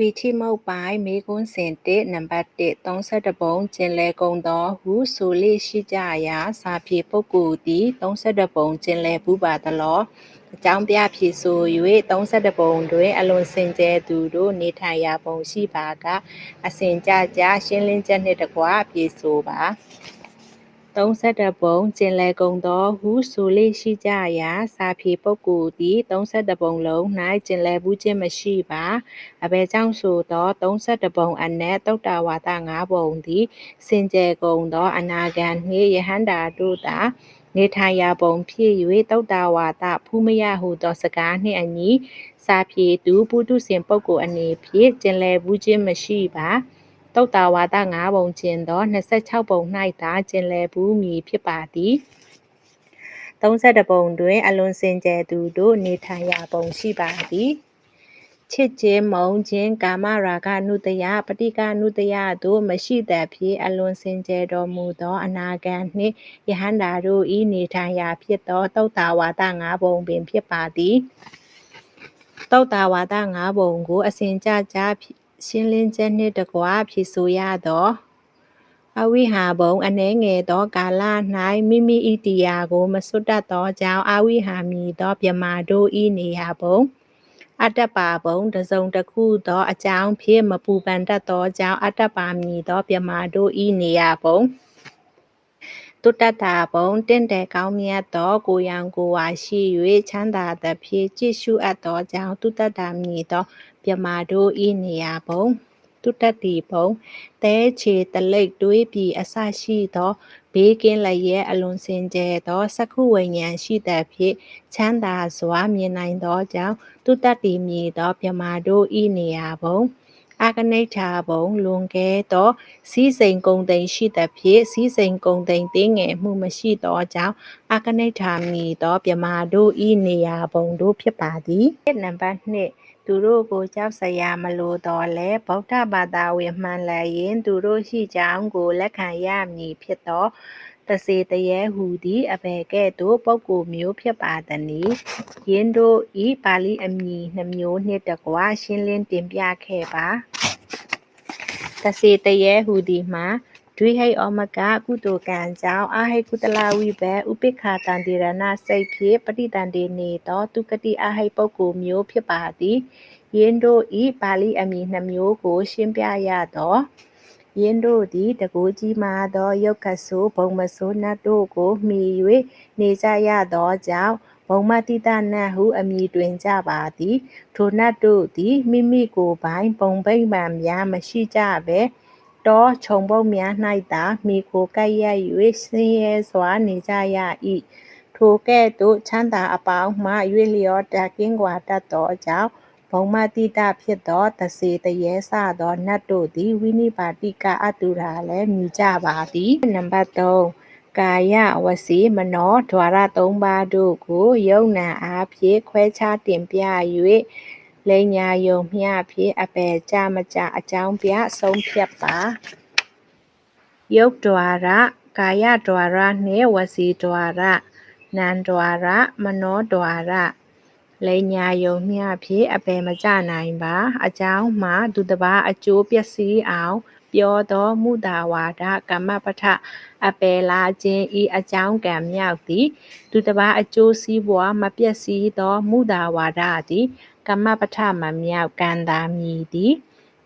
ဝီထိမုတ်ပိုင်းမေကွန်းစင်1နံပါတ်1 32ပုံကျင်လဲကုံတော်ဟုဆိုလေးရှိကြရာစာပြေပုဂ္ဂိုလ်သည်32ပုံကျင်လဲဘူးပါသလောအကြောင်းပြဖြေဆို၍32ပုံတွင်အလွန်စင်ကြဲသူတို့နေထိုင်ရာပုံရှိပါကအစဉ်ကြကြရှင်းလင်းချက်နှင့်တကွဖြေဆိုပါ 32ပုံကျင်လည်ကုန်သောဟုဆိုလေ့ရှိကြရာစာဖြေပုဂ္ဂိုလ်သည်32ပုံလုံး၌ကျင်လည်ဘူးခြင်းမရှိပါအဘယ်ကြောင့်ဆိုသော32ပုံအနက်တုတ်တာဝါဒ5ပုံသည်စင်ကြယ်ကုန်သောအနာဂံနှင့်ယဟန္တာတို့သာနေထိုင်ရာပုံဖြစ်၍တုတ်တာဝါဒဖူးမရဟုသောစကားနှင့်အညီစာဖြေသူပုထုဇဉ်ပုဂ္ဂိုလ်အနေဖြင့်ကျင်လည်ဘူးခြင်းမရှိပါ တုတ်တာဝါဒ၅ပုံကျင်သော26ပုံ၌သာကျင်လည်ဘူးမည်ဖြစ်ပါသည်32ပုံတွင် အလွန်စင်ကြယ်သူတို့နေထိုင်ရာပုံရှိပါသည်ချစ်ခြင်းမုံခြင်းကာမရာဂနုတယပဋိကနုတယတို့မရှိသဖြင့်အလွန်စင်ကြယ်တော်မူသောအနာဂံနှင့်ယဟန္တာတို့ဤနေထိုင်ရာဖြစ်သောတုတ်တာဝါဒ၅ပုံပင်ဖြစ်ပါသည်တုတ်တာဝါဒ၅ပုံကို အစဉ်ကြကြ ရှင်းလင်းချက်နှင့်တကွဖြေဆိုရသောအဝိဟာဘုံအနှဲငယ်သောကာလ၌မိမိ၏တရားကို မစွတ်တတ်သောကြောင့်အဝိဟာမီသောမြမာတို့၏နေရာဘုံအတ္တပါဘုံတစုံတစ်ခုသောအကြောင်းဖြင့်မပူပန်တတ်သောကြောင့်အတ္တပါမီသောမြမာတို့၏နေရာဘုံတုတ္တတာဘုံတင့်တယ်ကောင်းမြတ်သောကိုရောင်ကိုဝါရှိ၍ချမ်းသာသဖြင့်ကြည့်ရှုအပ်သောကြောင့်တုတ္တတာမည်သော မြမာတို့ဤနေရာဘုံတုတ္တတိဘုံတဲချေတလိတ်တွေးပြီးအစရှိသောဘေးကင်းလျက်အလွန်စင်ကြယ်သောစက္ခုဝိညာဉ်ရှိသဖြင့်ချမ်းသာစွာမြင်နိုင်သောကြောင့်တုတ္တတိမည်သောမြမာတို့ဤနေရာဘုံအာကနိဋ္ဌာဘုံလွန်ကဲသောစီးစိမ်ကုံသိမ်ရှိသဖြင့်စီးစိမ်ကုံသိမ်တင်းငယ်မှုမရှိသောကြောင့်အာကနိဋ္ဌာမည်သောမြမာတို့ဤနေရာဘုံတို့ဖြစ်ပါသည်နံပါတ်2 သူတို့ကိုကြောက်စရာမလိုတော့လဲဗုဒ္ဓဘာသာဝင်မှန်လျင် သူတို့ရှိကြောင်းကိုလက်ခံရမည်ဖြစ်သောတစေတရေဟူသည်အဘယ်ကဲ့သို့ပုဂ္ဂိုလ်မျိုးဖြစ်ပါသနည်းယင်းတို့ဤပါဠိအမည်နှမျိုးနှင့်တကွာရှင်းလင်းတင်ပြခဲ့ပါတစေတရေဟူသည်မှာ ဒွိဟိဩမကကုတုကံကြောင့်အာဟိကုတလဝိဘဥပိ္ခာတန်တိရဏစိတ်ဖြင့်ပဋိတန်တေနေသောသူကတိအာဟိပုဂ္ဂိုလ်မျိုးဖြစ်ပါသည်ယင်းတို့ဤပါဠိအမည်နှမျိုးကို ရှင်းပြရသောယင်းတို့သည်တကူကြီးမာသောယုတ်ခဆိုးဘုံမဆိုးနတ်တို့ကိုမှီ၍နေကြရသောကြောင့်ဘုံမတိတနတ်ဟုအမည်တွင်ကြပါသည် ထိုနတ်တို့သည်မိမိကိုယ်ပိုင်ပုံဗိမာန်များမရှိကြဘဲ တောခြုံပုတ်များ၌သာမိခိုကပ်ရက်၍ဆင်းရဲစွာနေကြရ၏ထိုကဲ့သို့ ချမ်းသာအပေါင်းမှ ရွေလျောတတ်ကင်းကွာတတ်သောကြောင့် ဘုံမတိတဖြစ်သော တစေတရေစသော နတ်တို့သည် ဝိနိပါတိက အတုရာလည်းမြည်ကြပါသည်နံပါတ်3ကာယဝစီမနောဓွာရ၃ပါးတို့ကိုယုံနာအားဖြင့်ခွဲခြားတင်ပြ၍ လိန်ညာယုံမျှဖြင့်အပယ်ကြမကြအကြောင်းပြဆုံးဖြတ်ပါယုတ်ဒွါရကာယဒွါရနှင့်ဝစီဒွါရနံဒွါရမနောဒွါရလိန်ညာယုံမျှဖြင့်အပယ်မကြနိုင်ပါ အကြောင်းမှာသူတစ်ပါးအကျိုးပျက်စီးအောင်ပြောသောမုတာဝါဒကမ္မပထအပယ်လာခြင်းဤအကြောင်းကံမြောက်သည်သူတစ်ပါးအကျိုးစီးပွားမပျက်စီးသောမုတာဝါဒသည် ကမ္မပထမမြောက်ကံသာမည်သည်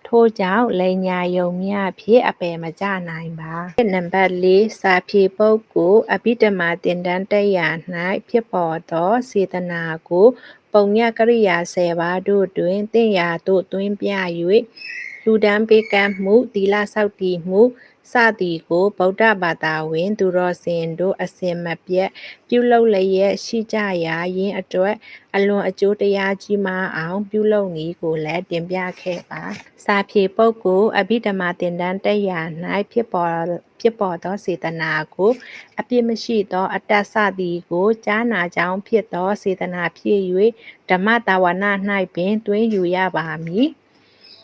ထို့ကြောင့်လိန်ညာယုံမြဖြင့်အပယ်မကြနိုင်ပါနံပါတ်၄စာဖြေပုဂ္ဂိုလ်အဘိဓမ္မာတင်တန်းတက်ရာ၌ဖြစ်ပေါ်သောစေတနာကို ပုံညကရိယာ10ပါးတို့တွင်တင့်ရာသို့သွင်းပြ၍လူဒန်းပေးကမ်းမှုသီလဆောက်တည်မှု စသည်ကိုဗုဒ္ဓဘာသာဝင် သူတော်စင်တို့ အစင်မပြတ် ပြုလုပ်လျက်ရှိကြရာယင်းအတွက် အလွန်အကျိုးတရားကြီးမားအောင် ပြုလုပ်နည်းကိုလည်း တင်ပြခဲ့ပါ စာဖြေပုဂ္ဂိုလ် အဘိဓမ္မာသင်တန်းတက်ရာ၌ဖြစ်ပေါ်ဖြစ်ပေါ်သော စေတနာကို အပြစ်မရှိသော အတ္တ စသည်ကို ကြားနာကြောင်းဖြစ်သော စေတနာဖြစ်၍ဓမ္မတာဝနာ၌ပင်တွင်ယူရပါမည်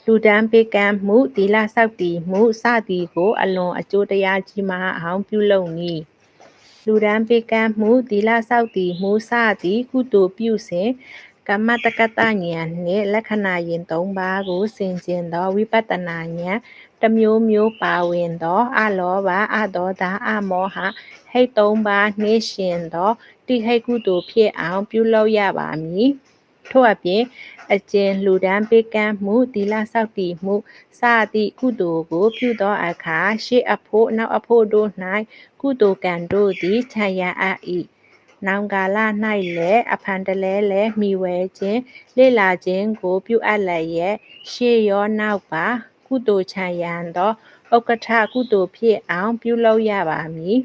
လူဒန်းပေးကမ်းမှုသီလဆောက်တည်မှုစသည်ကို အလွန်အကျိုးတရားကြီးမားအောင်ပြုလုပ်နည်းလူဒန်းပေးကမ်းမှုသီလဆောက်တည်မှုစသည်ကုသိုလ်ပြုစဉ်ကမ္မတက္ကတဉာဏ်နှင့်လက္ခဏာယင်၃ပါးကိုဆင်ခြင်သောဝိပဿနာဉာဏ်တစ်မျိုးမျိုးပါဝင်သောအလောဘအဒေါသအမောဟဟိတ်၃ပါးနှင့်ယှဉ်သောတိဟိတ်ကုသိုလ်ဖြစ်အောင်ပြုလုပ်ရပါမည် ထို့အပြင်အကျင့်လှူဒန်းပေးကမ်းမှုသီလဆောက်တည်မှုစသည့်ကုသိုလ်ကို ပြုသောအခါရှေ့အဖို့နောက်အဖို့တို့၌ကုသိုလ်ကံတို့သည်ခြံရအပ်၏နောင်ကာလ၌လည်းအဖန်တလဲလဲမိဝဲခြင်းလေ့လာခြင်းကိုပြုအပ်လျက်ရှေ့ရောနောက်ပါ ကုသိုလ်ခြံရန်သောဥက္ကဋ္ဌကုသိုလ်ဖြစ်အောင်ပြုလုပ်ရပါမည်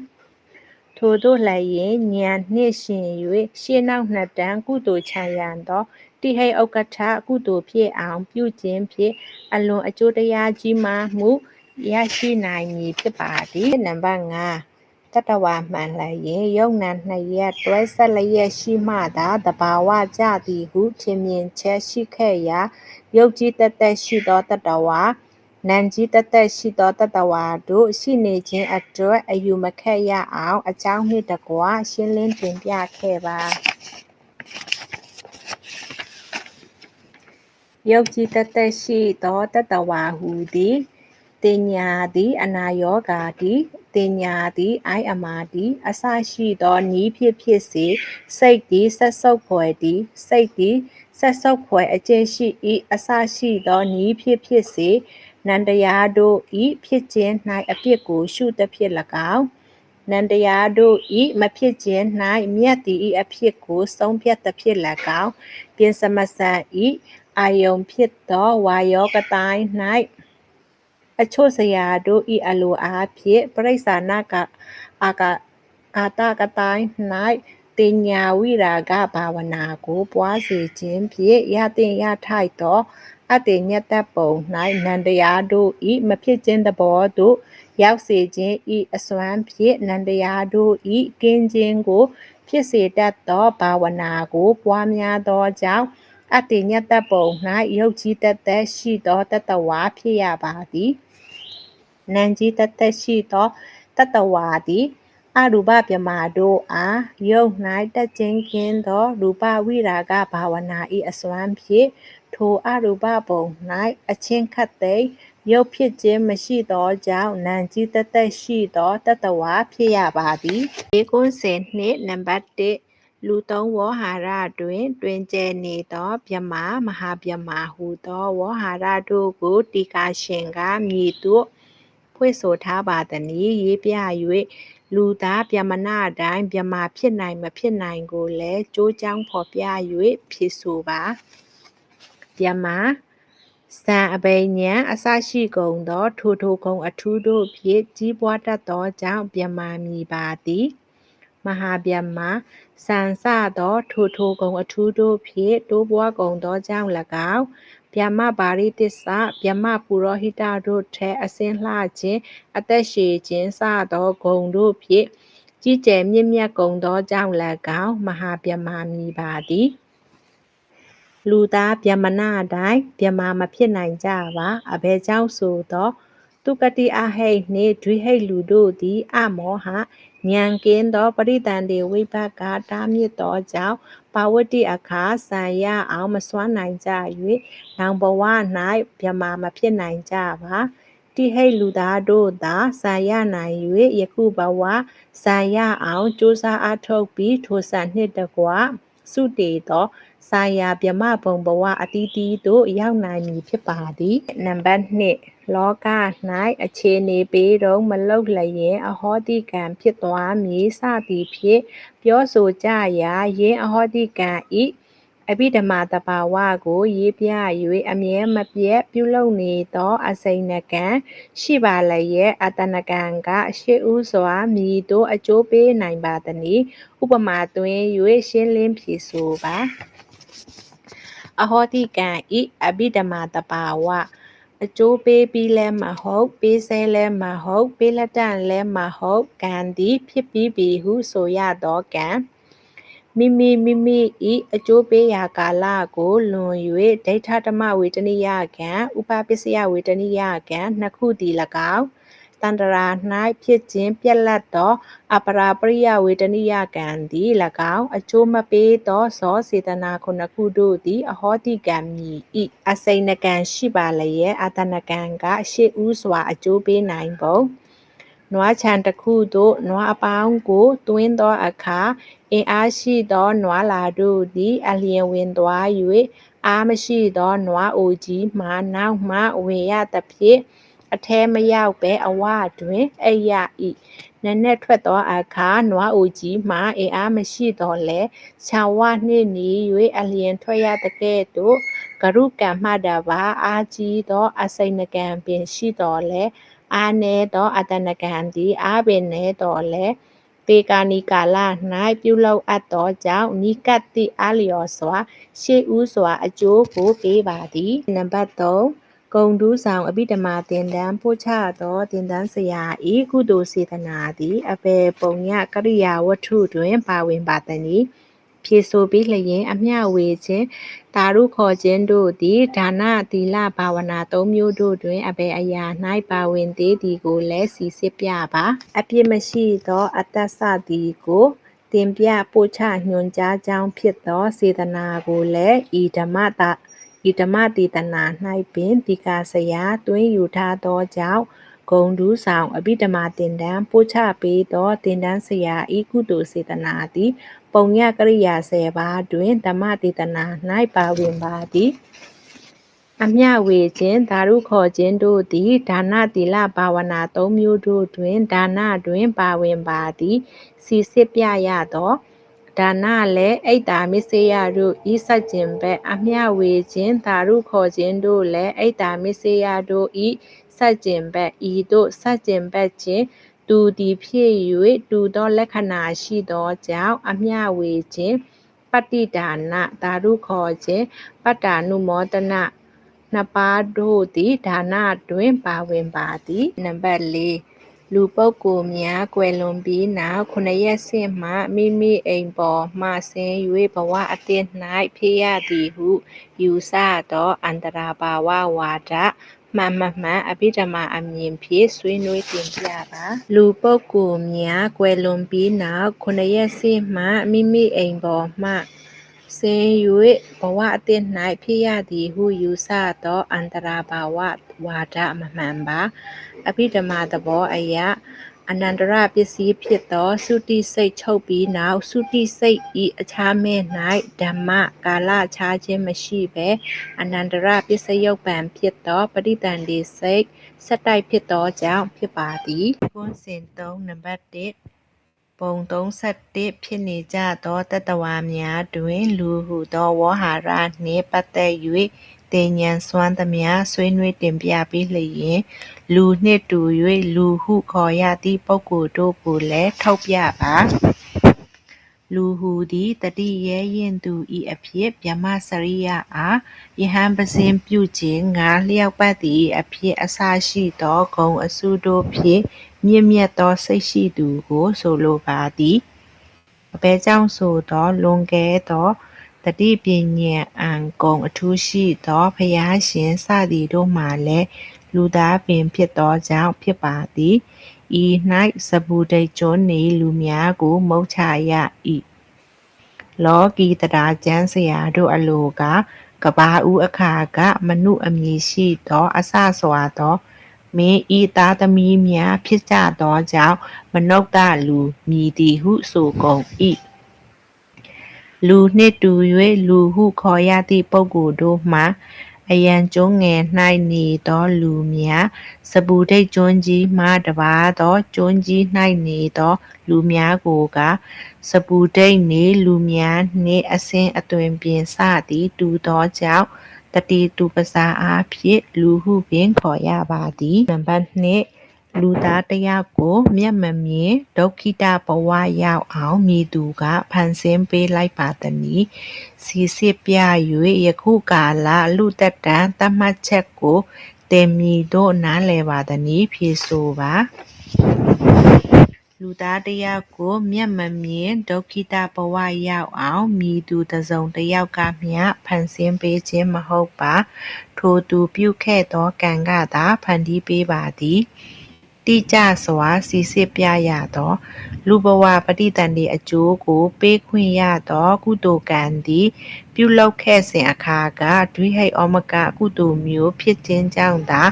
ထိုတို့လည်းရင်ဉာဏ်နှင့်ရှင်၍ရှေ့နောက်နှစ်တန်းကုသိုလ်ခြံရန်သောတိဟိတ်ဥက္ကဋ္ဌကုသိုလ်ဖြစ်အောင် ပြုခြင်းဖြင့်အလွန်အကျိုးတရားကြီးမားမှုရရှိနိုင်မည်ဖြစ်ပါသည်နံပါတ်5တတဝါမှန်လျင်ယုံနာနှစ်ရက်တွဲဆက်လျက်ရှိမှသာတဘာဝကြသည်ဟုထင်မြင်ချက်ရှိခဲ့ရာယုတ်ကြီးတသက်ရှိသောတတဝါ နံကြီးတသက်ရှိသောတတဝါတို့ရှိနေခြင်းအတွက်အယူမခက်ရအောင် အကြောင်းနှင့်တကွရှင်းလင်းတင်ပြခဲ့ပါယုတ်ကြီးတသက်ရှိသောတတဝါဟူသည်တင်ညာသည်အနာယောဂါသည်တင်ညာသည်အိုင်အမာသည်အစရှိသောနီးဖြစ်ဖြစ်စေစိတ်သည်ဆက်ဆုပ်ဖွယ်သည်စိတ်သည်ဆက်ဆုပ်ဖွယ်အကျင့်ရှိ၏အစရှိသောနီးဖြစ်ဖြစ်စေ နန္တရားတို့ဤဖြစ်ခြင်း၌အပြစ်ကိုရှုသဖြင့်၎င်းနန္တရားတို့ဤမဖြစ်ခြင်း၌မြတ်သည်ဤအဖြစ်ကိုဆုံးဖြတ်သဖြင့်၎င်းပြင်စမဆန်ဤအာယုံဖြစ်သောဝါယောကတိုင်း၌အချို့စရာတို့ဤအလိုအားဖြင့်ပရိစ္ဆာနာကအာကအာတကတိုင်း၌တင်ညာဝိရာဂဘာဝနာကိုပွားစေခြင်းဖြင့်ရတင်ရထိုက်သော အတ္တညတ္တပုံ၌နန္တရားတို့ဤမဖြစ်ခြင်းသဘောသို့ရောက်စေခြင်းဤအစွမ်းဖြင့်နန္တရားတို့ဤကင်းခြင်းကို ဖြစ်စေတတ်သောဘာဝနာကို ပွားများသောကြောင့်အတ္တညတ္တပုံ၌ယုတ်ကြီးတသက်ရှိသောတတဝါဖြစ်ရပါသည်နံကြီးတသက်ရှိသောတတဝါသည်အရူပပြမာတို့အားယုတ်၌တက်ခြင်းကင်းသောရူပဝိရာဂဘာဝနာ၏အစွမ်းဖြင့် ထိုအရူပပုံ၌အချင်းခတ်သိမ်းရုပ်ဖြစ်ခြင်းမရှိသောကြောင့် နာကြီးတသက်ရှိသောတတဝါ ဖြစ်ရပါသည်။ဒီကွန်းစင်နှင့်နံပါတ်1လူသုံးဝေါဟာရတွင် တွင်ကျယ်နေသောမြမာ မဟာမြမာဟုသော ဝေါဟာရတို့ကို တီကာရှင်ကမြည်သို့ ဖွင့်ဆိုထားပါသည်နည်း ရေးပြ၍လူသားပြမနာတိုင်းမြမာဖြစ်နိုင် မဖြစ်နိုင်ကိုလည်းကြိုးကြောင်းဖော်ပြ၍ဖြစ်ဆိုပါ မြမာစံအဘိညာအစရှိကုန်သော ထိုထိုကုံအထူးတို့ဖြင့်ကြီးပွားတတ်သောကြောင့်မြမာမည်ပါသည်မဟာဗျမဆန်စသော ထိုထိုကုံအထူးတို့ဖြင့်တိုးပွားကုန်သောကြောင့်၎င်းဗျမပါရိတစ္ဆဗျမပုရောဟိတတို့ထက်အစင်းလှခြင်းအသက်ရှည်ခြင်းစသောဂုံတို့ဖြင့်ကြီးကျယ်မြင့်မြတ်ကုန်သောကြောင့်၎င်းမဟာဗျမမည်ပါသည် လူသားဗျမနာတိုင်းဗျမမဖြစ်နိုင်ကြပါအဘယ်ကြောင့်ဆိုသောသူကတိအဟိတ်နှင့်ဒွိဟိတ်လူတို့သည်အမောဟဉာဏ်ကင်းသောပရိသန္တိဝိဘတ်ကတားမြစ်သောကြောင့်ပါဝတ္တိအခါဆံရအောင်မစွမ်းနိုင်ကြ၍နောင်ဘဝ၌ဗြမာမဖြစ်နိုင်ကြပါတိဟိတ်လူသားတို့သာဆံရနိုင်၍ယခုဘဝဆံရအောင်ကြိုးစားအထောက်ပြီးထိုဆံနှင့်တကွစုတည်သော ဆာယာဗြမဘုံဘဝအတီးတီးသို့ရောက်နိုင်မည်ဖြစ်ပါသည်နံပါတ်2လောက၌အခြေအနေပေးတော့မလုတ်လျင်အဟောတိကံဖြစ်သွားမည်စသည်ဖြင့်ပြောဆိုကြရာယင်းအဟောတိကံဤအဘိဓမ္မာတဘာဝကိုရေးပြ၍အမြဲမပြတ်ပြုလုပ်နေသောအစိဏကံရှိပါလျက်အတနကံကရှေးဥစွာမြည်သို့အကျိုးပေးနိုင်ပါသည်ဥပမာသွင်း၍ရှင်းလင်းဖြေဆိုပါ အဟောတိကံဤအဘိဓမ္မာတဘာဝအကျိုးပေးပြီးလဲမဟုတ်ပေးဆဲလဲမဟုတ်ပေးလက်တန့်လဲမဟုတ်ကံသည်ဖြစ်ပြီးပြီဟုဆိုရသောကံမိမိမိမိဤအကျိုးပေးရာကာလကိုလွန်၍ဒိဋ္ဌဓမ္မဝေတနိယကံဥပပစ္စယဝေတနိယကံနှစ်ခုတည်၎င်း တန္တရာ၌ဖြစ်ခြင်းပြက်လက်သောအပရာပရိယဝေဒနိယကံသည်၎င်းအကျိုးမပေးသောဇောစေတနာခုနှစ်ခုတို့သည်အဟောတိကံမည်ဤအစိဏကံရှိပါလျက်အတဏကံကရှေ့ဥစွာအကျိုးပေးနိုင်ပုံနွားချံတစ်ခုသို့နွားအပေါင်းကိုတွင်းသောအခါအင်အားရှိသောနွားလာတို့သည် အလျင်ဝင်သွား၍အားမရှိသောနွားအိုကြီးမှနောက်မှဝင်ရသဖြင့် အထဲမရောက်ဘဲအဝတွင်အိပ်ရ၏နက်နက်ထွက်သောအခါနွားအိုကြီးမှအင်အားမရှိတော့လဲခြံဝနှင့်နေ၍အလျင်ထွက်ရသကဲ့သို့ဂရုကံမှတပါအာကြီးသောအစိဏကံပင်ရှိတော်လဲအာနေသောအတဏကံသည်အာပင်နေတော်လဲပေကာနီကာလ၌ပြုလုပ်အပ်သောကြောင့်နိကတ်တိအလျော်စွာရှေးဥစွာအကျိုးကိုပေးပါသည်နံပါတ်3 ဂုံဒူးဆောင်အဘိဓမ္မာသင်တန်းပို့ချသောသင်တန်းဆရာဤကုသိုလ်စေတနာသည်အပေပုံညကရိယာဝတ္ထုတွင်ပါဝင်ပါသည်ဖြေဆိုပြီးလျင် အမျှဝေခြင်းတာရုခေါ်ခြင်းတို့သည်ဒါနသီလဘာဝနာသုံးမျိုးတို့တွင်အဘယ်အရာ၌ပါဝင်သေးသည်ကိုလည်းစီစစ်ပြပါအပြစ်မရှိသောအတ္တစသည်ကိုတင်ပြပို့ချညွှန်ကြားကြောင်းဖြစ်သောစေတနာကိုလည်းဤဓမ္မတာ ဤဓမ္မတေတနာ၌ပင်ဒီကာဆရာတွင်ယူထားသောကြောင့်ဂုံဒူးဆောင်အဘိဓမ္မာတင်တန်းပို့ချပေးသောတင်တန်းဆရာဤကုသိုလ်စေတနာသည်ပုံညကရိယာ10ပါးတွင်ဓမ္မတေတနာ၌ပါဝင်ပါသည်အမျှဝေခြင်းဓာရုခေါ်ခြင်းတို့သည်ဒါနသီလဘာဝနာသုံးမျိုးတို့တွင်ဒါနတွင်ပါဝင်ပါသည်စီစစ်ပြရသော ဒါနလည်းအိတ်တာမစ္ဆေယတို့ဤဆက်ခြင်းပဲအမျှဝေခြင်းသာရုခေါ်ခြင်းတို့လည်းအိတ်တာမစ္ဆေယတို့ဤဆက်ခြင်းပဲဤတို့ဆက်ခြင်းပဲခြင်းသူသည်ဖြစ်၍တူသောလက္ခဏာရှိသောကြောင့်အမျှဝေခြင်းပတ္တိဒါနသာရုခေါ်ခြင်းပတ္တာနုမောတနနှစ်ပါးတို့သည်ဒါနတွင်ပါဝင်ပါသည်နံပါတ်၄ လူပုဂ္ဂိုလ်များကွယ်လွန်ပြီးနောက်ခုနှစ်ရက်စစ်မှမိမိအိမ်ပေါ်မှဆင်း၍ဘဝအတိတ်၌ဖြစ်ရသည်ဟု ယူဆသောအန္တရာဘာဝဝါဒမှန်မမှန်အဘိဓမ္မာအမြင်ဖြင့်ဆွေးနွေးတင်ပြပါလူပုဂ္ဂိုလ်များကွယ်လွန်ပြီးနောက်ခုနှစ်ရက်စစ်မှမိမိအိမ်ပေါ်မှ ဆင်း၍ဘဝအသစ်၌ဖြစ်ရသည်ဟုယူဆသောအန္တရာဘာဝဝါဒမမှန်ပါအဘိဓမ္မာသဘောအရအနန္တရပစ္စည်းဖြစ်သောသုတိစိတ်ချုပ်ပြီးနောက်သုတိစိတ်ဤအခြားမဲ့၌ဓမ္မကာလခြားခြင်းမရှိဘဲအနန္တရပစ္စယုတ်ပံဖြစ်သောပရိတန်ဒီစိတ်စက်တိုက်ဖြစ်သောကြောင့်ဖြစ်ပါသည်ကွန်းစင်3နံပါတ်1 ပုံ31ဖြစ်နေကြသောတတဝါများတွင် လူဟုသောဝေါဟာရနှင့်ပတ်သက်၍တင်ញံစွမ်းသမျှဆွေးနွေးတင်ပြပြီးလျင် လူနှင့်တူ၍လူဟုခေါ်ရသည့်ပုဂ္ဂိုလ်တို့ကိုလည်း ထောက်ပြပါ လူဟူသည်တတိရဲရင်သူဤအဖြစ်ဗြဟ္မစရိယအားယဟန်ပစင်ပြုခြင်းငါလျောက်ပတ်သည်အဖြစ်အစရှိသောဂုံအစုတို့ဖြင့်မြင့်မြတ်သောစိတ်ရှိသူကိုဆိုလိုပါသည်အဘဲကြောင့်ဆိုသောလွန်ကဲသောတတိပညာအံကုံအထူးရှိသောဖျားရှင်စသည်တို့မှလည်းလူသားပင်ဖြစ်သောကြောင့်ဖြစ်ပါသည် ဤ၌စဘူဒိတ်ကျွန်းနေလူများကိုမုတ်ချရ၏လောကီတရာကျမ်းစရာတို့အလိုကကဘာဦးအခါကမနုအမည်ရှိသောအဆစွာသောမင်းဤသားသမီးများဖြစ်ကြသောကြောင့်မနုဿလူမြည်သည်ဟုဆိုကုန်၏လူနှင့်တူ၍လူဟုခေါ်ရသည့်ပုဂ္ဂိုလ်တို့မှာ အရန်ကျွန်းငယ်၌နေသောလူများစပူဒိတ်ကျွန်းကြီးမှတပါသောကျွန်းကြီး၌နေသောလူများကိုကစပူဒိတ်နေလူများနှင့်အစင်းအသွင်ပြင်စသည်တူသောကြောင့်တတိတူပစာအားဖြင့်လူဟုပင်ခေါ်ရပါသည်နံပါတ်2 လူသားတယောက်ကို မျက်မမြင် ဒုက္ခိတဘဝရောက်အောင်မြည်သူက ဖန်ဆင်းပေးလိုက်ပါသည်။စီစစ်ပြ၍ယခုကာလ လူသက်တမ်း သတ်မှတ်ချက်ကိုတင်မည်တို့ နားလည်ပါသည်ဖြေဆိုပါ လူသားတယောက်ကို မျက်မမြင် ဒုက္ခိတဘဝရောက်အောင်မြည်သူတစ်စုံတစ်ယောက်ကမျှ ဖန်ဆင်းပေးခြင်း မဟုတ်ပါ ထိုသူပြုခဲ့သောကံကသာ ဖန်တီးပေးပါသည် တိကျစွာစီစစ်ပြရသော လူဘဝပฏิတန်ဒီအကျိုးကို ပေးခွင့်ရသော ကုသိုလ်ကံသည် ပြုလုပ်ခဲ့စဉ်အခါကဒွိဟိတ်ဩမကကုသိုလ်မျိုး ဖြစ်ခြင်းကြောင့်သာ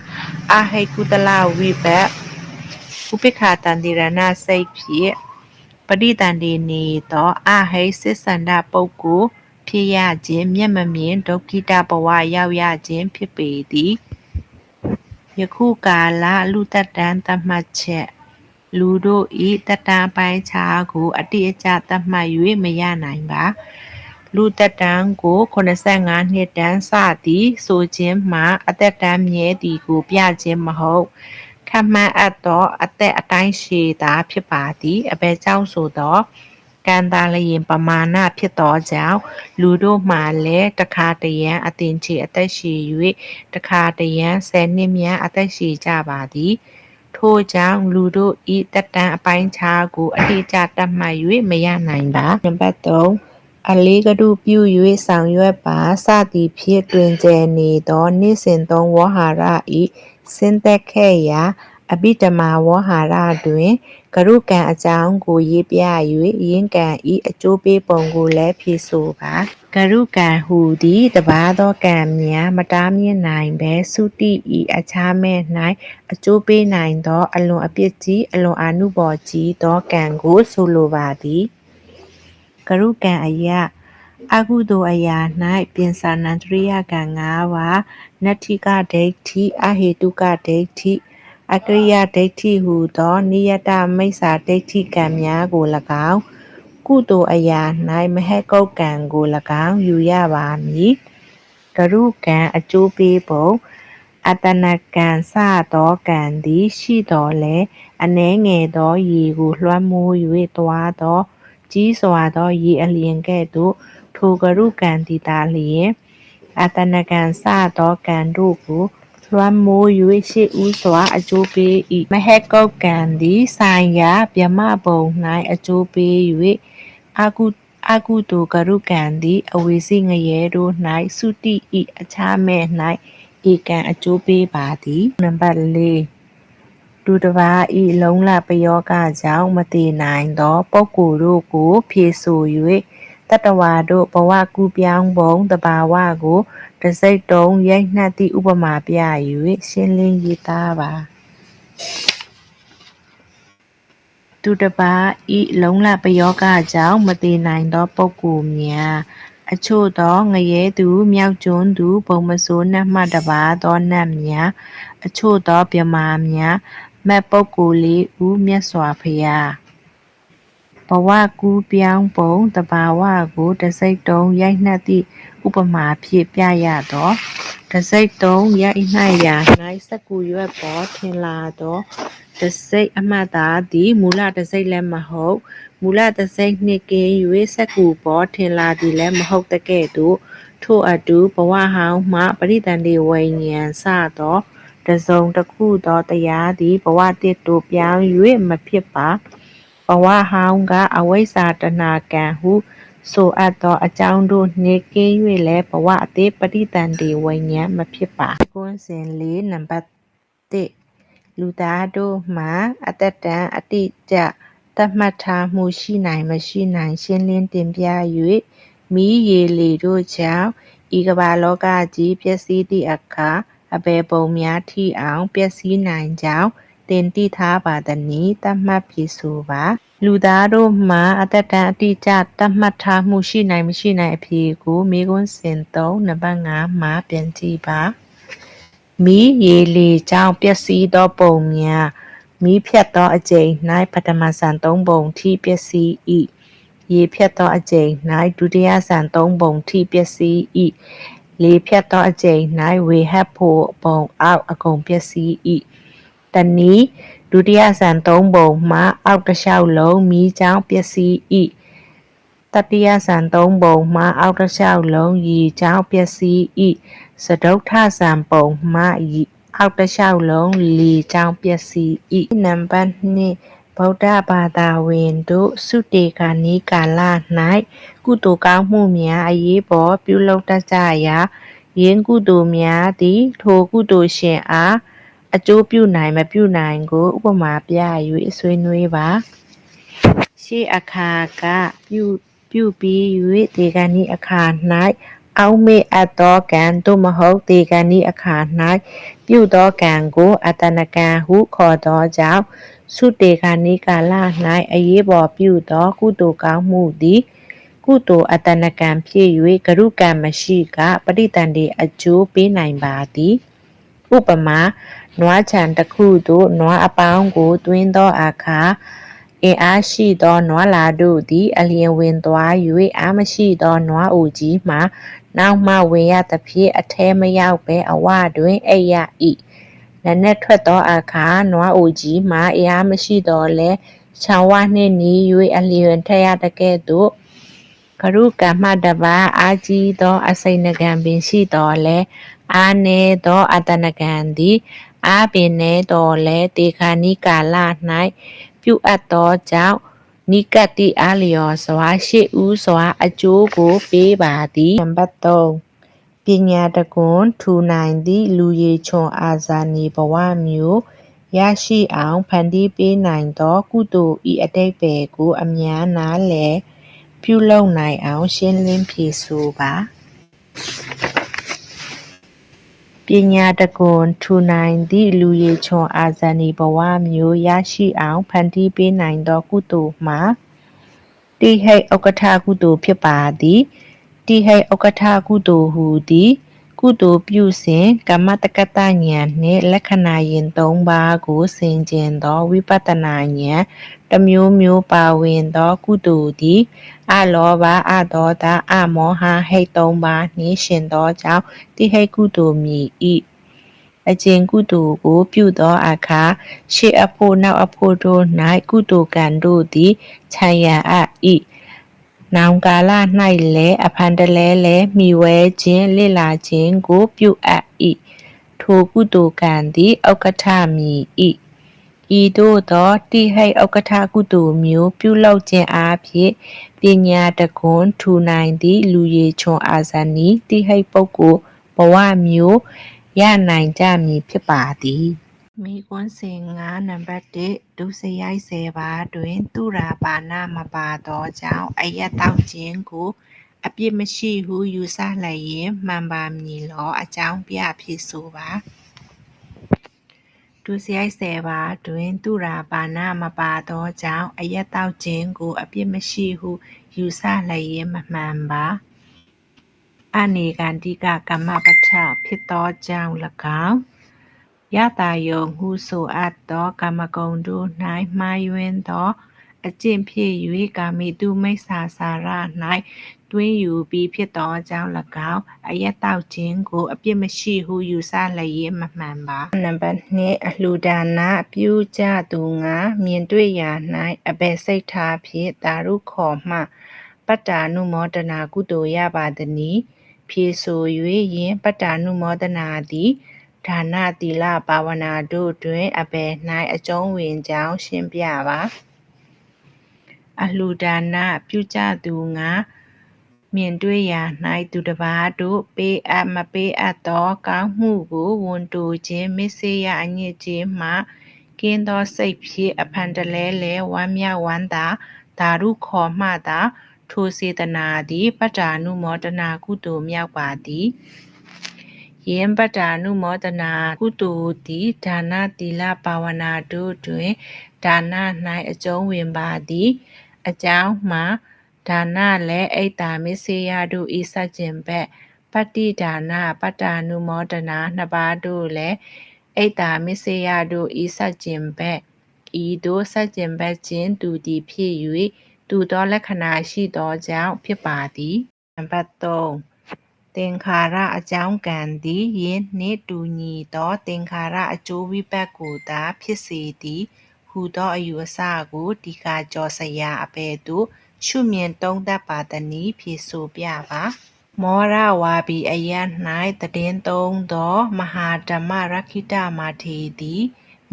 အဟိတ်ကုသလဝိဘတ်ဥပိ္ပခာတန္တိရဏစိတ်ဖြင့်ပฏิတန်ဒီနေသောအဟိတ်စစ်စန္ဒပုဂ္ဂိုလ်ဖြစ်ရခြင်းမျက်မမြင်ဒုက္ခိတဘဝရောက်ရခြင်းဖြစ်ပေသည် ယခုကာလလူသက်တမ်းသတ်မှတ်ချက် လူတို့ဤတက်တန်းပိုင်းခြားကို အတိအကျသတ်မှတ်၍မရနိုင်ပါ လူတက်တန်းကို85နှစ်တန်းစသည်ဆိုခြင်းမှာအသက်တန်းမြဲသည်ကို ပြခြင်းမဟုတ်ခန့်မှန်းအပ်သော အသက်အတိုင်းရှည်သာဖြစ်ပါသည်အဘယ်ကြောင့်ဆိုသော ကံသာလျင်ပမာဏဖြစ်သောကြောင့်လူတို့မှလည်းတခါတရံအတင်ချေအသက်ရှည်၍တခါတရံ10နှစ်မြတ်အသက်ရှည်ကြပါသည်ထို့ကြောင့်လူတို့ဤတက်တန်းအပိုင်းခြားကိုအတိအကျတတ်မှတ်၍မရနိုင်ပါနံပါတ်3အလေးကတုပြု၍ဆောင်ရွက်ပါစသည်ဖြစ်တွင်ကျယ်နေသောနေ့စဉ်သုံးဝဟာရဤစင်သက်ခဲ့ရာ အဘိဓမ္မာဝဟာရတွင်ကရုကံအကြောင်းကိုရေးပြ၍ယင်းကံဤအကျိုးပေးပုံကိုလည်းဖြေဆိုပါကရုကံဟူသည်တပါးသောကံများမတားမြင်နိုင်ဘဲသုတိဤအခြားမဲ့၌အကျိုးပေးနိုင်သော အလွန်အပြစ်ကြီးအလွန်အာနုဘော်ကြီးသောကံကိုဆိုလိုပါသည်ကရုကံအယအကုသိုလ်အရာ၌ပြင်စာနန္တရိယကံ၅ပါးနတ္ထိကဒိဋ္ဌိအဟေတုကဒိဋ္ဌိ အကရိယဒိဋ္ဌိဟူသောနိယတမိစ္ဆာဒိဋ္ဌိကံများကို၎င်းကုသိုလ်အရာ၌မဟက်ကုတ်ကံကို၎င်းယူရပါမည်ကရုကံအကျိုးပေးပုံအတနကံစသောကံသည်ရှိတော်လဲအနှဲငယ်သောရေကိုလွှမ်းမိုး၍သွားသောကြီးစွာသောရေအလျင်ကဲ့သို့ထိုကရုကံသည်သာလျင်အတနကံစသောကံတို့ကို လွှမ်းမိုး၍ရှေ့ဦးစွာအကျိုးပေး၏မဟက်ကုတ်ကံသည်ဆိုင်ရာဗျမဘုံ၌အကျိုးပေး၍အာကုအကုသိုလ်ကရုကံသည်အဝေစီငရဲတို့၌သုတိဤအခြားမဲ့၌ဧကံအကျိုးပေးပါသည်နံပါတ်၄ဒုတဘာဤလုံးလပယောကကြောင့်မတည်နိုင်သော ပုဂ္ဂိုလ်တို့ကို ဖြေဆို၍ တတဝါတို့ဘဝကူပြောင်းပုံတဘာဝကိုတစိတ်တုံးရိုက်နှက်သည့်ဥပမာပြ၍ရှင်းလင်းရေးသားပါသူတပါဤလုံးလပယောဂကြောင့်မတည်နိုင်သောပုဂ္ဂိုလ်များအချို့သောငရဲသူမြောက်ကျွန်းသူဘုံမဆိုးနှက်မှတပါသောနတ်များအချို့သောမြမာများမက်ပုဂ္ဂိုလ်လေးဦးမြတ်စွာဘုရား ဘဝကူးပြောင်းပုံတဘာဝကိုတစိတ်တုံးရိုက်နှက်သည့်ဥပမာဖြင့်ပြရသောတစိတ်တုံးရိုက်နှက်ရာ၌စက္ကူရွက်ပေါ်ထင်လာသောတစိတ်အမှတ်သားသည်မူလတစိတ်လည်းမဟုတ်မူလတစိတ်နှင့်ကင်း၍စက္ကူပေါ်ထင်လာသည်လည်းမဟုတ်တကဲ့သို့ထို့အတူဘဝဟောင်းမှပရိသန္တိဝိညာဉ်စသောတစုံတစ်ခုသောတရားသည်ဘဝတစ်တို့ပြောင်း၍မဖြစ်ပါ ဘဝဟောင်းကအဝိဇ္ဇာတဏကံဟု ဆိုအပ်သောအကြောင်းတို့နှင့်ကင်း၍လည်းဘဝအသေးပဋိသန္ဓေဝိညာဉ်မဖြစ်ပါကွန်းစဉ်လေးနံပါတ်1လူသားတို့မှာအတ္တတံအတိအကျသတ်မှတ်ထားမှုရှိနိုင်မရှိနိုင် ရှင်းလင်းတင်ပြ၍မိရေလေတို့ကြောင့်ဤကမ္ဘာလောကကြီးပျက်စီးသည့်အခါအဘယ်ပုံများထိအောင်ပျက်စီးနိုင်ကြောင်း တင်တိထားပါသည်နီသတ်မှတ်ဖြစ်ဆိုပါလူသားတို့မှာအသက်တမ်းအတိအကျသတ်မှတ်ထားမှုရှိနိုင်မရှိနိုင်အဖြေကိုမေခွန်းစဉ်3နံပါတ်5မှာပြန်ကြည့်ပါမီးရေလေကြောင့်ပျက်စီးသောပုံများမီးဖြတ်သောအကျိန်၌ပထမဆန်3ပုံထိပျက်စီး၏ရေဖြတ်သောအကျိန်၌ဒုတိယဆန်3ပုံထိပျက်စီး၏လေဖြတ်သောအကျိန်၌ဝေဟပ်ဖို့ပုံအောက်အကုန်ပျက်စီး၏ တနည်းဒုတိယဆန်၃ပုံမှ အောက်တစ်လျှောက်လုံးမီးကြောင့်ပျက်စီး၏တတိယဆန်၃ပုံမှ အောက်တစ်လျှောက်လုံးရေကြောင့်ပျက်စီး၏စတုထဆန်ပုံမှအောက်တစ်လျှောက်လုံးလေကြောင့်ပျက်စီး၏နံပါတ်2ဗုဒ္ဓဘာသာဝင်တို့စုတေခာနီးကာလ၌ကုသိုလ်ကောင်းမှုများအရေးပေါ်ပြုလုပ်တတ်ကြရာယင်းကုသိုလ်များသည်ထိုကုသိုလ်ရှင်အား အကျိုးပြုနိုင်မပြုနိုင်ကို ဥပမာပြ၍ဆွေးနွေးပါရှေးအခါကပြုပြုပြီး၍ဒေဂန်ဤအခါ၌အောက်မေ့အပ်သောကံသို့မဟုတ်ဒေဂန်ဤအခါ၌ပြုသောကံကိုအတနကံဟုခေါ်သောကြောင့်သုတေဂန်ဤကာလ၌အရေးပေါ်ပြုသော ကုသိုလ်ကောင်းမှုသည်ကုသိုလ်အတနကံဖြစ်၍ကရုကံမရှိကပဋိတန်တေအကျိုးပေးနိုင်ပါသည် ဥပမာ နွားချံတစ်ခုသို့နွားအပေါင်းကိုတွင်းသောအခါအင်အားရှိသောနွားလာတို့သည် အလျင်ဝင်သွား၍အားမရှိသောနွားအိုကြီးမှနောက်မှဝင်ရသဖြင့်အထဲမရောက်ဘဲအဝတွင်အိပ်ရ၏နက်နက်ထွက်သောအခါနွားအိုကြီးမှအင်အားမရှိသောလဲချောင်းဝနှင့်နီး၍အလျင်ထက်ရတကဲ့သို့ကရုကမ္မတပါအာကြီးသော အစိဏကံပင်ရှိတော်လဲအာနေသောအတနကံသည် အာပင်နေတော်လဲတေခာနိကာလ၌ပြုအပ်သောကြောင့်နိကတိအားလျော်စွာရှေ့ဦးစွာ အကျိုးကိုပေးပါသည်နံပါတ်3ပညာတကွန်ထူနိုင်သည့်လူရည်ချွန်အာဇာနည်ဘဝမျိုးရရှိအောင်ဖန်တီးပေးနိုင်သော ကုသိုလ်ဤအတိတ်ပဲကိုအများနားလည်ပြုလုပ်နိုင်အောင် ရှင်းလင်းဖြေဆိုပါ ပညာတကွန်ထူနိုင်သည့်လူရည်ချွန်အာဇာနည်ဘဝမျိုးရရှိအောင်ဖန်တီးပေးနိုင်သောကုသိုလ်မှာတိဟိတ်ဥက္ကဋ္ဌကုသိုလ်ဖြစ်ပါသည်တိဟိတ်ဥက္ကဋ္ဌကုသိုလ်ဟူသည် ကုသိုလ်ပြုစဉ်ကမ္မတက္ကတဉာဏ်နှင့်လက္ခဏာယင်၃ပါးကိုဆင်ခြင်သောဝိပဿနာဉာဏ်တစ်မျိုးမျိုးပါဝင်သောကုသိုလ်သည်အလောဘအဒေါသအမောဟဟိတ်၃ပါးနှင့်ရှင်သောကြောင့်တိဟိတ်ကုသိုလ်မြည်၏အကျင့်ကုသိုလ်ကိုပြုသောအခါရှေ့အဖို့နောက်အဖို့တို့၌ကုသိုလ်ကံတို့သည်ခြံရံအပ်၏ နောင်ကာလ၌လည်းအဖန်တလဲလဲမိဝဲခြင်းလစ်လာခြင်းကိုပြုအပ်၏ထိုကုသိုလ်ကံသည်ဥက္ကဋ္ဌမည်၏ဤသို့သောတိဟိတ်ဥက္ကဋ္ဌကုသိုလ်မျိုးပြုလုပ်ခြင်းအားဖြင့်ပညာတကွန်းထူနိုင်သည့်လူရည်ချွန်အာဇာနည်တိဟိတ်ပုဂ္ဂိုလ်ဘဝမျိုးရနိုင်ကြမည်ဖြစ်ပါသည် မိကွန်းစင်ငါနံပါတ်1ဒုစရိုက်10ပါးတွင် သူရာပါဏမပါသောကြောင့်အယက်တောက်ခြင်းကိုအပြစ်မရှိဟုယူဆလျင်မှန်ပါမည်လောအကြောင်းပြဖြစ်ဆိုပါဒုစရိုက်10ပါးတွင် သူရာပါဏမပါသောကြောင့်အယက်တောက်ခြင်းကိုအပြစ်မရှိဟုယူဆလျင်မမှန်ပါအနေကန္တိကကမ္မပဋ္ဌဖြစ်သောကြောင့်၎င်း ယတာယုံဟုဆိုအပ်သောကမ္မဂုဏ်တို့၌မှားယွင်းသောအကျင့်ဖြစ်၍ကာမိတုမိစ္ဆာစာရ၌တွင်းယူပြီးဖြစ်သောကြောင့်၎င်းအယက်တောက်ခြင်းကိုအပြစ်မရှိဟုယူဆလျက်မမှန်ပါနံပါတ်2အလှူဒါနပြုကြသူငါမြင်တွေ့ရာ၌အဘယ်စိတ်ထားဖြင့်တာရုခေါ်မှပတ္တာနုမောဒနာကုသိုလ်ရပါသည်ဖြေဆို၍ယင်ပတ္တာနုမောဒနာသည် ဒါနသီလဘာဝနာတို့တွင်အဘယ်၌အကျုံးဝင်ကြောင်းရှင်းပြပါအလှူဒါနပြုကြသူငါမြင်တွေ့ရာ၌သူတစ်ပါးတို့ပေးအပ်မပေးအပ်သောကောင်းမှုကိုဝန်တိုခြင်းမစ္ဆေယအညစ်အကြေးမှကင်းသောစိတ်ဖြင့်အဖန်တလဲလဲဝမ်းမြောက်ဝမ်းသာဒါရုခေါ်မှသာထိုစေတနာသည်ပတ္တာနုမောဒနာကုသိုလ်မြောက်ပါသည် ယင်ပတ္တာနုမောဒနာကုသိုလ်သည်ဒါနသီလဘာဝနာတို့တွင်ဒါန၌အကျုံးဝင်ပါသည်အကြောင်းမှာဒါနလည်းအိတ်တာမစ္ဆေယတို့ဤစัจကျင်ဘက်ပတ္တိဒါနပတ္တာနုမောဒနာနှစ်ပါးတို့လည်းအိတ်တာမစ္ဆေယတို့ဤစัจကျင်ဘက်ဤတို့စัจကျင်ဘက်ချင်းတူသည်ဖြစ်၍တူသောလက္ခဏာရှိသောကြောင့်ဖြစ်ပါသည်နံပါတ်3 သင်္ခါရအကြောင်းကံသည်ယင်းနှင့်တူညီသောသင်္ခါရအကျိုးဝိပတ်ကိုသာဖြစ်စေသည်ဟူသောအယူအဆကိုဒီကာကျော်စရာအပေသို့ရှုမြင်သုံးသပ်ပါသနည်းဖြေဆိုပြပါမောရဝါဘီအယ၌တည်င်းသုံးသော မဟာဓမ္မရခိတမာထေသည်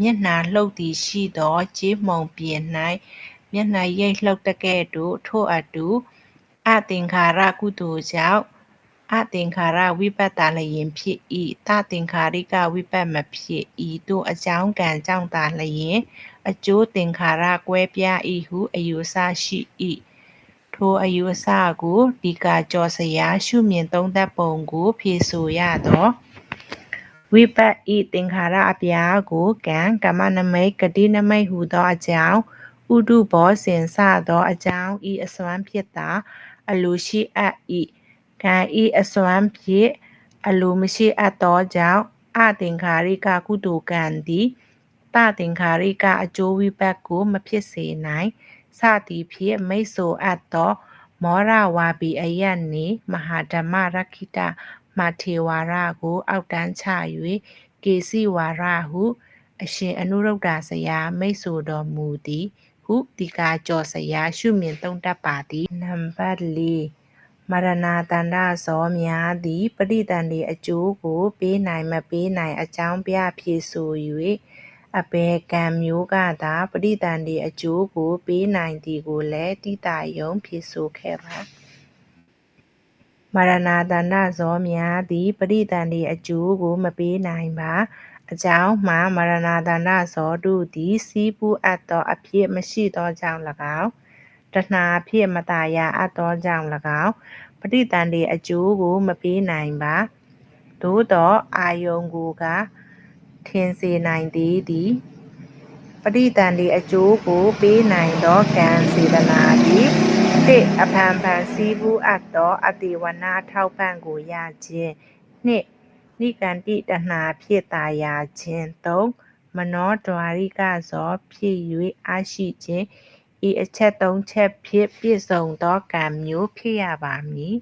မျက်နှာလှုပ်သည်ရှိသောကြေးမှုံပြင်၌မျက်နှာရိပ်လှုပ်တကဲ့သို့ထို့အတူအသင်္ခါရကုသိုလ်ကြောင့် အသင်္ခါရဝိပတ်သာလျင်ဖြစ်၏တသင်္ခါရိကဝိပတ်မဖြစ်ဤသို့အကြောင်းကံကြောင့်သာလျင် အကျိုးသင်္ခါရကွဲပြား၏ဟုအယူဆရှိ၏ထိုအယူအဆကိုဒီကာကျော်စရာရှုမြင်သုံးသပ်ပုံကိုဖြေဆိုရသောဝိပတ်ဤသင်္ခါရအပြားကိုကံကမ္မနမိတ်ဂတိနမိတ်ဟူသောအကြောင်းဥဒုဘောစင်စသောအကြောင်းဤအစွမ်းဖြစ်သာအလိုရှိအပ်၏ ကံဤအစွမ်းဖြင့်အလိုမရှိအပ်သောကြောင့်အသင်္ခါရိကကုသိုလ်ကံသည်တသင်္ခါရိကအကျိုးဝိပတ်ကို မဖြစ်စေနိုင်စသည်ဖြင့်မိတ်ဆိုအပ်သော မောရဝါပီအယတ်နေမဟာဓမ္မရက္ခိတမထေဝါရကို အောက်တန်းချ၍ကေစီဝါရဟု အရှင်အနုရုဒ္ဓဆရာမိတ်ဆိုတော်မူသည် ဟုဒီကာကျော်ဆရာရှုမြင်သုံးတတ်ပါသည်နံပါတ်၄ မရဏတန္တဇောများသည်ပရိတန်ဒီအကျိုးကို ပေးနိုင်မပေးနိုင်အကြောင်းပြဖြေဆို၍အပေကံမျိုးကသာပရိတန်ဒီအကျိုးကို ပေးနိုင်သည်ကိုလည်းတိတာယုံဖြေဆိုခဲ့ပါမရဏတန္တဇောများသည်ပရိတန်ဒီအကျိုးကို မပေးနိုင်ပါအကြောင်းမှာမရဏတန္တဇောတို့သည်စီးပူးအပ်သောအဖြစ်မရှိသောကြောင့်၎င်း တဏှာအဖြစ်မตาရအပ်သောကြောင့်၎င်းပဋိသန္ဓေအကျိုးကိုမပေးနိုင်ပါသို့သောအာယုံကိုကထင်စေနိုင်သေးသည်ပဋိသန္ဓေအကျိုးကိုပေးနိုင်သောကံစေတနာသည်တစ်အဖန်ဖန်စီးပူးအပ်သောအတိဝနာထောက်ပံ့ကိုရခြင်းနှစ်နိကန္တိတဏှာဖြစ်သာယာခြင်းသုံးမနောဒွါရိကဇောဖြစ်၍အားရှိခြင်း ဤအချက်သုံးချက်ဖြင့် ပြည့်စုံသောကံမျိုး ဖြစ်ရပါမည်